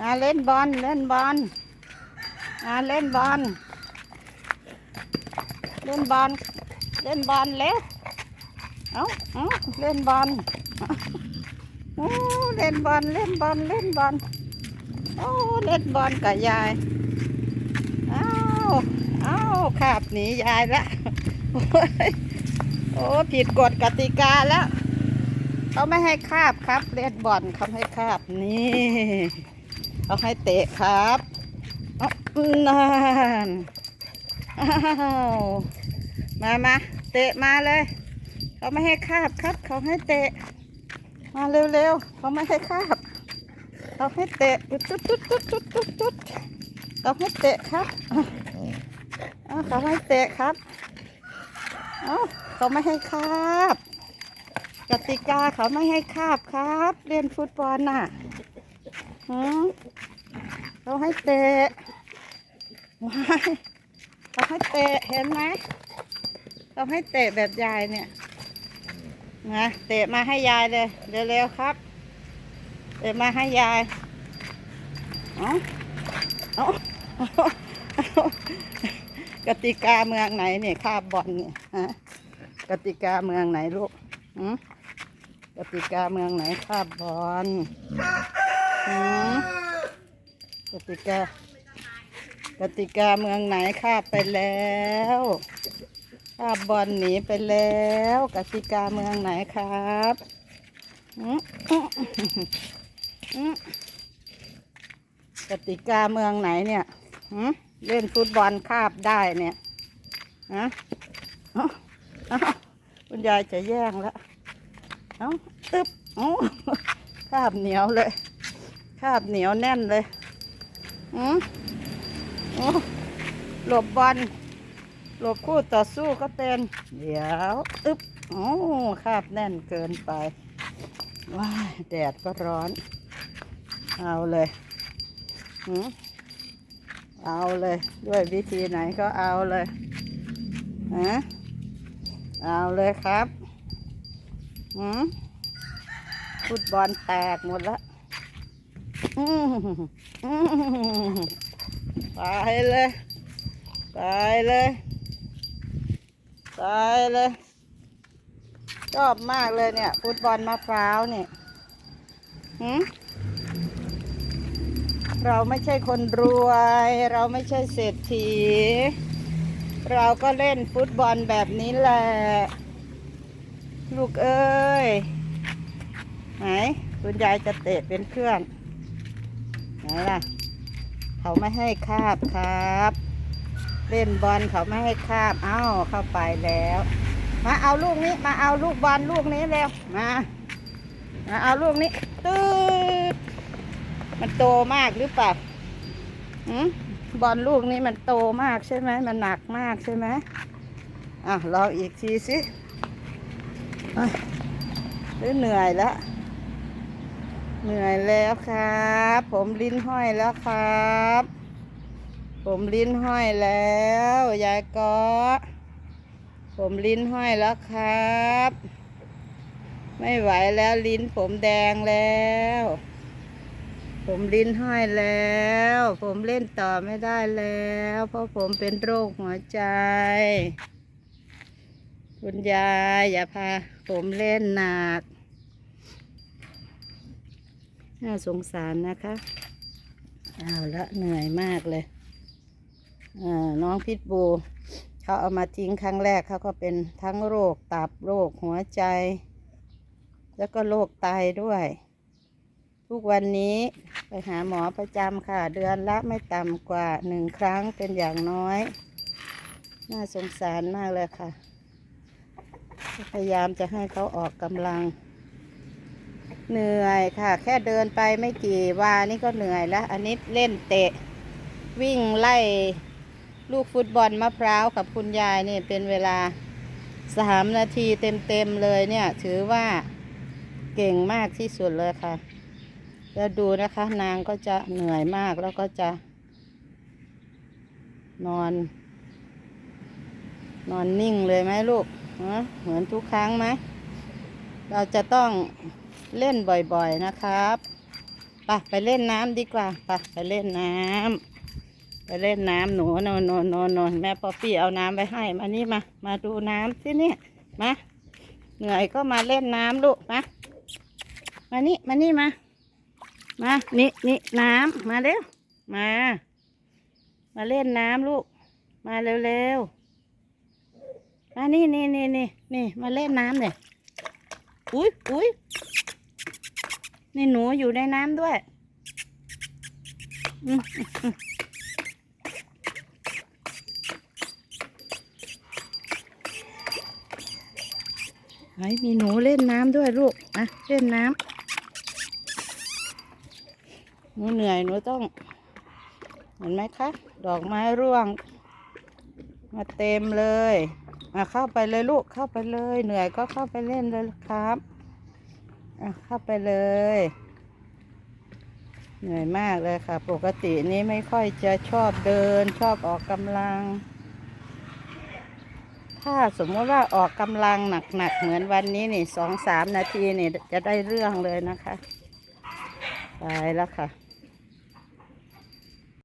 อ่าเล่นบอลเล่นบอลอ่าเล่นบอลเล่นบอลเล่นบอลเร็วเอาเอาเล่นบอลโอ้เล่นบอลเล่นบอลเล่นบอลโอ้เล่นบอลกับยายอ้าวอ้าวขาบหนียายละโอ้ยโอ้ผิดกฎกติกาแล้วเขาไม่ให้คาบครับ เล่นบอลเขาให้คาบนี่ เขาให้เตะครับอ๊อนานอ้าวมามาเตะมาเลยเขาไม่ให้คาบครับเขาให้เตะ มาเร็วๆเขาไม่ให้คาบเขาให้เตะตุ๊ดตุ๊ดตุ๊ดตุ๊ดตุ๊ดตุ๊ดตุ๊ดเขาให้เตะครับเขาให้เตะครับเอ้าเขาไม่ให้คาบกติกาเขาไม่ให้คาบครับ เล่นฟุตบอลน่ะ หืมเขาให้เตะว้ายเขาให้เตะเห็นไหมเขาให้เตะแบบยายเนี่ยนะเตะมาให้ยายเลยเร็วๆครับ เตะมาให้ยายเอาเอาเอาเอากติกาเมืองไหนเนี่ยคาบบอลเนี่ยฮะกติกาเมืองไหนลูกกติกาเมืองไหนคาบบอล หืมกติกากติกาเมืองไหนคาบไปแล้วคาบอลหนีไปแล้วกติกาเมืองไหนครับกติกาเมืองไหนเนี่ยเล่นฟุตบอลคาบได้เนี่ยฮะเอ้าเอ้าคุณยายจะแย่งแล้วเอาตึบโอ้คาบเหนียวเลย คาบเหนียวแน่นเลยอืมโอ้หลบบอลหลบคู่ต่อสู้ก็เป็น เดี๋ยวอึบโอ้คาบแน่นเกินไป ว้าแดดก็ร้อน เอาเลยหืมเอาเลย ด้วยวิธีไหนก็เอาเลยฮะเอาเลยครับหืมฟุตบอลแตกหมดแล้ว อืมอืมไปเลยไปเลยไปเลยชอบมากเลยเนี่ยฟุตบอลมะพร้าวเนี่ยหืมเราไม่ใช่คนรวย เราไม่ใช่เศรษฐี เราก็เล่นฟุตบอลแบบนี้แหละ ลูกเอ้ย ไหน คุณยายจะเตะเป็นเพื่อน ไหนล่ะ เขาไม่ให้คาบครับ เล่นบอลเขาไม่ให้คาบ เอ้าเข้าไปแล้ว มาเอาลูกนี้ มาเอาลูกบอลลูกนี้เร็ว มา มาเอาลูกนี้ตืดมันโตมากหรือเปล่าหืมบอลลูกนี้มันโตมากใช่ไหม มันหนักมากใช่ไหมอะลองอีกทีสิหรือเหนื่อยแล้ว เหนื่อยแล้วครับ ผมลิ้นห้อยแล้วครับ ผมลิ้นห้อยแล้ว ยายก็ผมลิ้นห้อยแล้วครับ ไม่ไหวแล้วลิ้นผมแดงแล้ว ผมลิ้นห้อยแล้ว ผมเล่นต่อไม่ได้แล้ว เพราะผมเป็นโรคหัวใจ คุณยายอย่าพาผมเล่นหนัก น่าสงสารนะคะเอาละเหนื่อยมากเลยอ่าน้องพิษบูเขาเอามาทิ้งครั้งแรกเขาก็เป็นทั้งโรคตับโรคหัวใจ แล้วก็โรคไตด้วย ทุกวันนี้ไปหาหมอประจำค่ะ เดือนละไม่ต่ำกว่าหนึ่งครั้งเป็นอย่างน้อย น่าสงสารมากเลยค่ะ พยายามจะให้เขาออกกำลัง เหนื่อยค่ะ แค่เดินไปไม่กี่วานี่ก็เหนื่อยแล้ว อันนี้เล่นเตะ วิ่งไล่ลูกฟุตบอลมะพร้าวกับคุณยายนี่เป็นเวลาสามนาทีเต็มๆเลยเนี่ย ถือว่าเก่งมากที่สุดเลยค่ะ แล้วดูนะคะ นางก็จะเหนื่อยมากแล้วก็จะ นอน นอนนิ่งเลยไหมลูกเหมือนทุกครั้งไหมเราจะต้อง เล่นบ่อยๆนะครับไปไปเล่นน้ำดีกว่าไปไปเล่นน้ำไปเล่นน้ำหนูนอนนอนนอนนอนแม่ป๊อปปี้เอาน้ำไปให้มานี่มา มาดูน้ำสิเนี่ยมาเหนื่อยก็มาเล่นน้ำลูกมามานี่มานี่มามานี่นี่น้ำมาเร็วมา มาเล่นน้ำลูก มาเร็วๆมานี่นี่นี่นี่นี่มาเล่นน้ำเนี่ยอุ้ยอุ้ย นี่หนูอยู่ในน้ำด้วยอืมอืมอืมไหนมีหนูเล่นน้ำด้วยลูกมาเล่นน้ำหนูเหนื่อยหนูต้อง เห็นไหมคะ ดอกไม้ร่วง มาเต็มเลยมาเข้าไปเลยลูกเข้าไปเลย เหนื่อยก็เข้าไปเล่นเลยครับ เข้าไปเลย เหนื่อยมากเลยค่ะ ปกตินี้ไม่ค่อยจะชอบเดิน ชอบออกกำลัง ถ้าสมมติว่าออกกำลังหนักๆ เหมือนวันนี้นี่สองสามนาทีนี่จะได้เรื่องเลยนะคะ ไปแล้วค่ะ